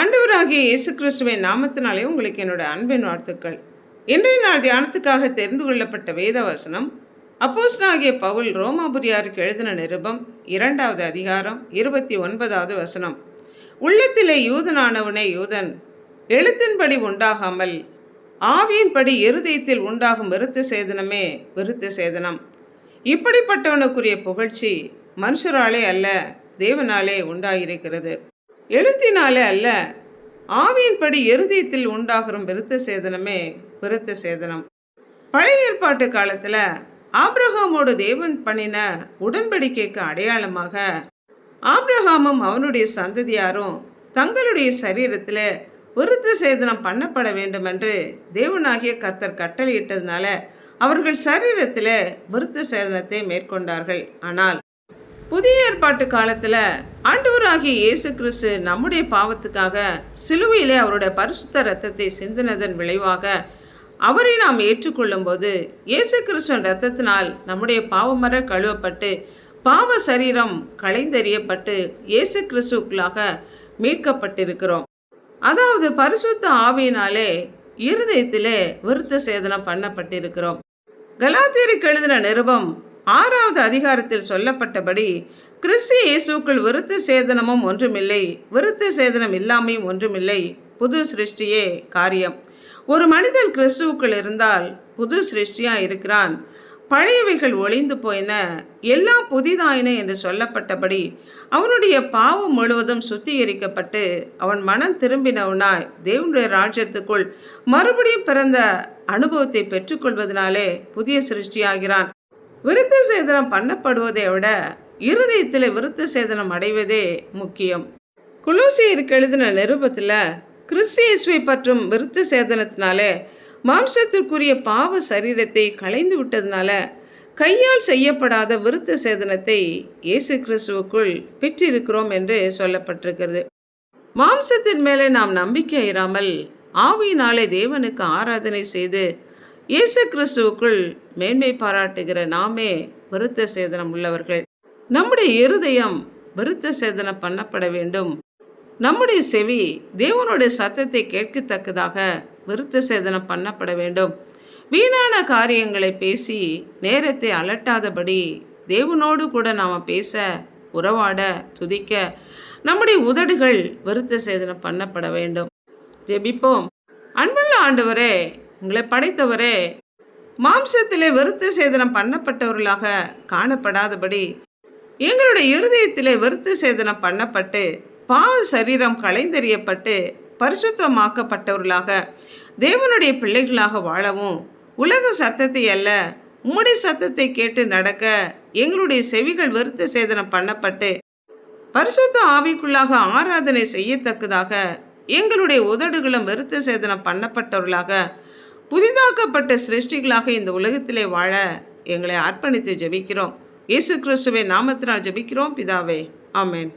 ஆண்டவராகிய இயேசு கிறிஸ்துவின் நாமத்தினாலே உங்களுக்கு என்னோட அன்பின் வாழ்த்துக்கள். இன்றைய நாள் தியானத்துக்காக தெரிந்து கொள்ளப்பட்ட வேத வசனம் அப்போஸ்தலனாகிய பவுல் ரோமாபுரியாருக்கு எழுதின நிருபம் இரண்டாவது அதிகாரம் இருபத்தி ஒன்பதாவது வசனம். உள்ளத்திலே யூதனானவனே யூதன் எழுத்தின்படி உண்டாகாமல் ஆவியின்படி இருதயத்தில் உண்டாகும் விருத்த சேதனமே விருத்த சேதனம். இப்படிப்பட்டவனுக்குரிய புகழ்ச்சி மனுஷராலே அல்ல தேவனாலே உண்டாயிருக்கிறது. எழுத்தினாலே அல்ல ஆவியின்படி இருதயத்தில் உண்டாகும் விருத்த சேதனமே விருத்த சேதனம். பழைய ஏற்பாட்டு காலத்தில் ஆப்ரஹாமோடு தேவன் பண்ணின உடன்படிக்கைக்கு அடையாளமாக ஆப்ரஹாமும் அவனுடைய சந்ததியாரும் தங்களுடைய சரீரத்தில் விருத்த சேதனம் பண்ணப்பட வேண்டும் என்று தேவனாகிய கர்த்தர் கட்டளையிட்டதுனால அவர்கள் சரீரத்தில் விருத்த சேதனத்தை மேற்கொண்டார்கள். ஆனால் புதிய ஏற்பாட்டு காலத்தில் ஆண்டவராகிய இயேசு கிறிஸ்து நம்முடைய பாவத்துக்காக சிலுவையிலே அவருடைய பரிசுத்த ரத்தத்தை சிந்தினதன் விளைவாக அவரை நாம் ஏற்றுக்கொள்ளும்போது இயேசு கிறிஸ்துவின் ரத்தத்தினால் நம்முடைய பாவமர கழுவப்பட்டு பாவ சரீரம் களைந்தெறியப்பட்டு இயேசு கிறிஸ்துக்களாக மீட்கப்பட்டிருக்கிறோம். அதாவது பரிசுத்த ஆவியினாலே இருதயத்திலே விருத்த சேதனம் பண்ணப்பட்டிருக்கிறோம். கலாத்தியருக்கு எழுதின நிருபம் ஆறாவது அதிகாரத்தில் சொல்லப்பட்டபடி கிறிஸ்து இயேசுக்குள் விருத்த சேதனமும் ஒன்றுமில்லை விருத்த சேதனம் இல்லாமையும் ஒன்றுமில்லை புது சிருஷ்டியே காரியம். ஒரு மனிதன் கிறிஸ்துவுக்குள் இருந்தால் புது சிருஷ்டியாக இருக்கிறான். பழையவைகள் ஒளிந்து போயின எல்லாம் புதிதாயின என்று சொல்லப்பட்டபடி அவனுடைய பாவம் முழுவதும் சுத்திகரிக்கப்பட்டு அவன் மனம் திரும்பினவனாய் தேவனுடைய ராஜ்யத்துக்குள் மறுபடியும் பிறந்த அனுபவத்தை பெற்றுக்கொள்வதனாலே புதிய சிருஷ்டியாகிறான். விருத்த சேதனம் பண்ணப்படுவதை விட இருதயத்தில் விருத்த சேதனம் அடைவதே முக்கியம். குலோசியருக்கு எழுதின நிருபத்தில் கிறிஸ்தியேசுவை பற்றும் விருத்த சேதனத்தினாலே மாம்சத்திற்குரிய பாவ சரீரத்தை களைந்து விட்டதுனால கையால் செய்யப்படாத விருத்த சேதனத்தை இயேசு கிறிஸ்துவுக்குள் பெற்றிருக்கிறோம் என்று சொல்லப்பட்டிருக்கிறது. மாம்சத்தின் மேலே நாம் நம்பிக்கை இராமல் ஆவியினாலே தேவனுக்கு ஆராதனை செய்து இயேசு கிறிஸ்துவுக்குள் மேன்மை பாராட்டுகிற நாமே விருத்த சேதனம் உள்ளவர்கள். நம்முடைய இருதயம் விருத்த சேதனம் பண்ணப்பட வேண்டும். நம்முடைய செவி தேவனுடைய சத்தத்தை கேட்கத்தக்கதாக விருத்த சேதனம் பண்ணப்பட வேண்டும். வீணான காரியங்களை பேசி நேரத்தை அலட்டாதபடி தேவனோடு கூட நாம் பேச உறவாட துதிக்க நம்முடைய உதடுகள் விருத்த சேதனம் பண்ணப்பட வேண்டும். ஜெபிப்போம். அன்புள்ள ஆண்டவரே உங்களை படைத்தவரே. மாம்சத்திலே வெறுத்து சேதனம் பண்ணப்பட்டவர்களாக காணப்படாதபடி எங்களுடைய இருதயத்திலே வெறுத்து சேதனம் பண்ணப்பட்டு பாவ சரீரம் களைந்தெறியப்பட்டு பரிசுத்தமாக்கப்பட்டவர்களாக தேவனுடைய பிள்ளைகளாக வாழவும் உலக சத்தத்தை அல்ல உம்முடைய சத்தத்தை கேட்டு நடக்க எங்களுடைய செவிகள் வெறுத்து சேதனம் பண்ணப்பட்டு பரிசுத்த ஆவிக்குள்ளாக ஆராதனை செய்யத்தக்கதாக எங்களுடைய உதடுகளும் வெறுத்து சேதனம் பண்ணப்பட்டவர்களாக புதிதாக்கப்பட்ட சிருஷ்டிகளாக இந்த உலகத்திலே வாழ எங்களை அர்ப்பணித்து ஜெபிக்கிறோம். இயேசு கிறிஸ்துவை நாமத்தினால் ஜெபிக்கிறோம். பிதாவே ஆமேன்.